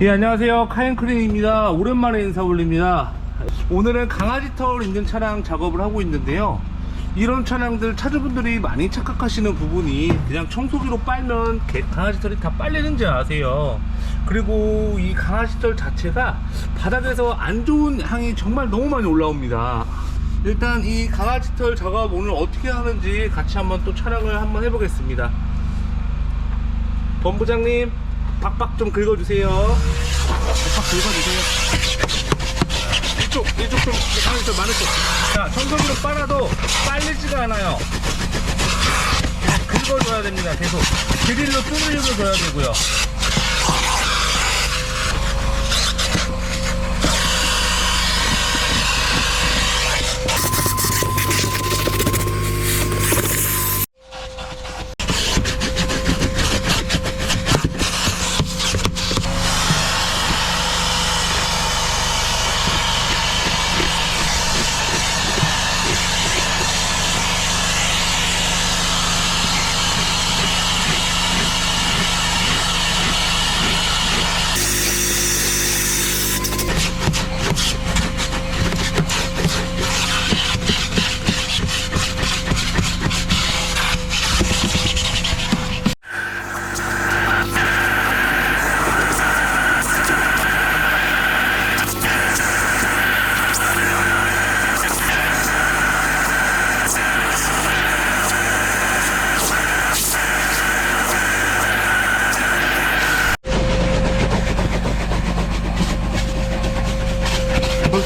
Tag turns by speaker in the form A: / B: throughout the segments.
A: 예 안녕하세요. 카엔크린입니다. 오랜만에 인사 올립니다. 오늘은 강아지 털 있는 차량 작업을 하고 있는데요. 이런 차량들 차주분들이 많이 착각하시는 부분이 그냥 청소기로 빨면 개- 강아지 털이 다 빨리는지 아세요. 그리고 이 강아지 털 자체가 바닥에서 안 좋은 향이 정말 너무 많이 올라옵니다. 일단 이 강아지 털 작업 오늘 어떻게 하는지 같이 한번 또 촬영을 한번 해보겠습니다. 본부장님 박박 좀 긁어주세요. 박박 긁어주세요. 이쪽 이쪽 좀 강아지 좀 많을 쪽. 자 청소기로 빨아도 빨리지가 않아요. 긁어줘야 됩니다. 계속 드릴로 뚫으려고 줘야 되고요.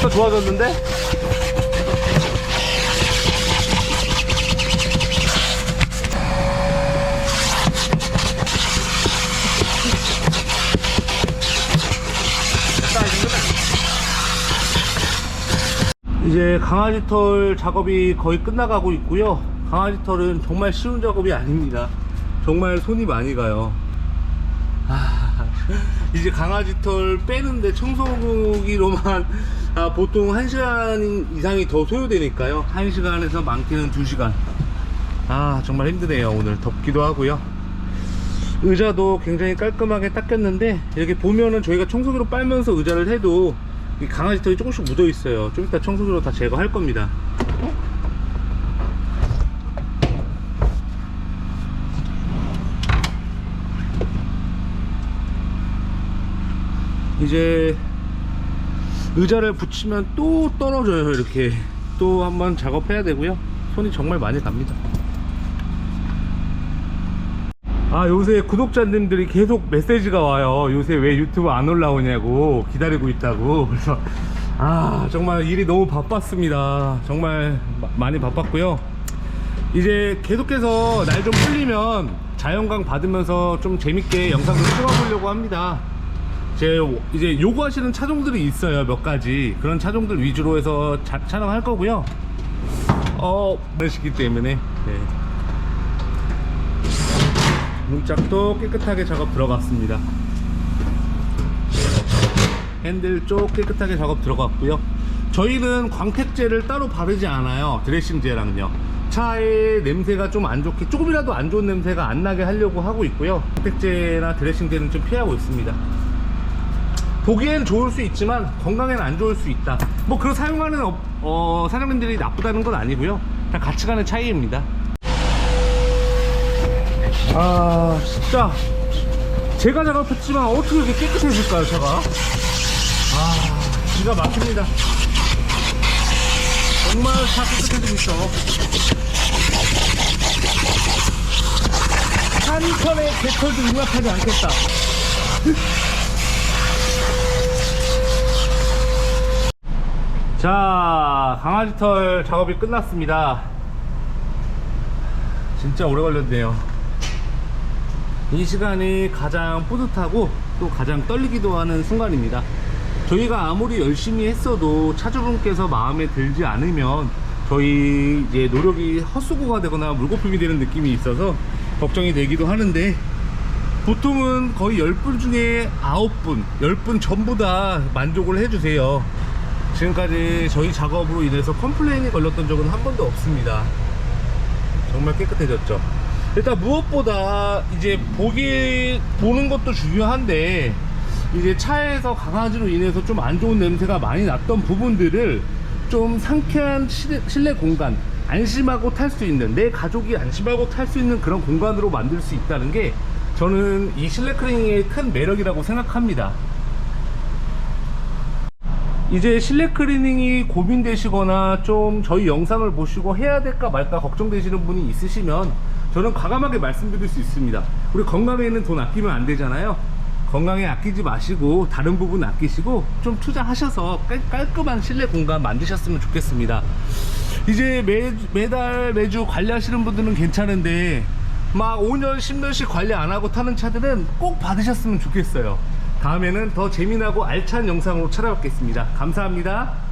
A: 벌써 좋아졌는데? 이제 강아지 털 작업이 거의 끝나가고 있고요. 강아지 털은 정말 쉬운 작업이 아닙니다. 정말 손이 많이 가요. 아, 이제 강아지 털 빼는데 청소기로만 아, 보통 1시간 이상이 더 소요되니까요. 1시간에서 많게는 2시간. 아, 정말 힘드네요. 오늘 덥기도 하고요. 의자도 굉장히 깔끔하게 닦였는데 이렇게 보면은 저희가 청소기로 빨면서 의자를 해도 이 강아지 털이 조금씩 묻어 있어요. 좀 이따 청소기로 다 제거할 겁니다. 이제 의자를 붙이면 또 떨어져요 이렇게. 또 한번 작업해야 되고요. 손이 정말 많이 갑니다. 아 요새 구독자님들이 계속 메시지가 와요. 요새 왜 유튜브 안 올라오냐고 기다리고 있다고. 그래서 아 정말 일이 너무 바빴습니다. 정말 마- 많이 바빴고요. 이제 계속해서 날 좀 풀리면 자연광 받으면서 좀 재밌게 영상을 찍어보려고 합니다 제 이제 요구하시는 차종들이 있어요 몇 가지. 그런 차종들 위주로 해서 자- 촬영할 거고요. 어 그러시기 때문에. 네. 문짝도 깨끗하게 작업 들어갔습니다. 핸들 쪽 깨끗하게 작업 들어갔고요. 저희는 광택제를 따로 바르지 않아요 드레싱제랑요. 차의 냄새가 좀 안 좋게 조금이라도 안 좋은 냄새가 안 나게 하려고 하고 있고요. 광택제나 드레싱제는 좀 피하고 있습니다 보기엔 좋을 수 있지만 건강에는 안 좋을 수 있다. 뭐 그런 사용하는 업- 어, 사장님들이 나쁘다는 건 아니고요. 다 가치관의 차이입니다. 아 진짜 제가 작업했지만 어떻게 이렇게 깨끗해질까요, 차가? 아 기가 막힙니다. 정말 차 깨끗해지고 있어. 한편의 개털도 용납하지 않겠다. 자 강아지 털 작업이 끝났습니다. 진짜 오래 걸렸네요. 이 시간이 가장 뿌듯하고 또 가장 떨리기도 하는 순간입니다. 저희가 아무리 열심히 했어도 차주분께서 마음에 들지 않으면 저희 이제 노력이 헛수고가 되거나 물거품이 되는 느낌이 있어서 걱정이 되기도 하는데 보통은 거의 10분 중에 9분, 10분 전부 다 만족을 해주세요. 지금까지 저희 작업으로 인해서 컴플레인이 걸렸던 적은 한 번도 없습니다. 정말 깨끗해졌죠. 일단 무엇보다 이제 보기, 보는 것도 중요한데 이제 차에서 강아지로 인해서 좀 안 좋은 냄새가 많이 났던 부분들을 좀 상쾌한 실내, 공간 안심하고 탈 수 있는 내 가족이 안심하고 탈 수 있는 그런 공간으로 만들 수 있다는 게 저는 이 실내 클리닝의 큰 매력이라고 생각합니다 이제 실내 클리닝이 고민되시거나 좀 저희 영상을 보시고 해야 될까 말까 걱정되시는 분이 있으시면 저는 과감하게 말씀드릴 수 있습니다. 우리 건강에는 돈 아끼면 안 되잖아요. 건강에 아끼지 마시고 다른 부분 아끼시고 좀 투자하셔서 깔, 깔끔한 실내 공간 만드셨으면 좋겠습니다. 이제 매, 매달 매주 관리하시는 분들은 괜찮은데 막 5년 10년씩 관리 안 하고 타는 차들은 꼭 받으셨으면 좋겠어요. 다음에는 더 재미나고 알찬 영상으로 찾아뵙겠습니다. 감사합니다.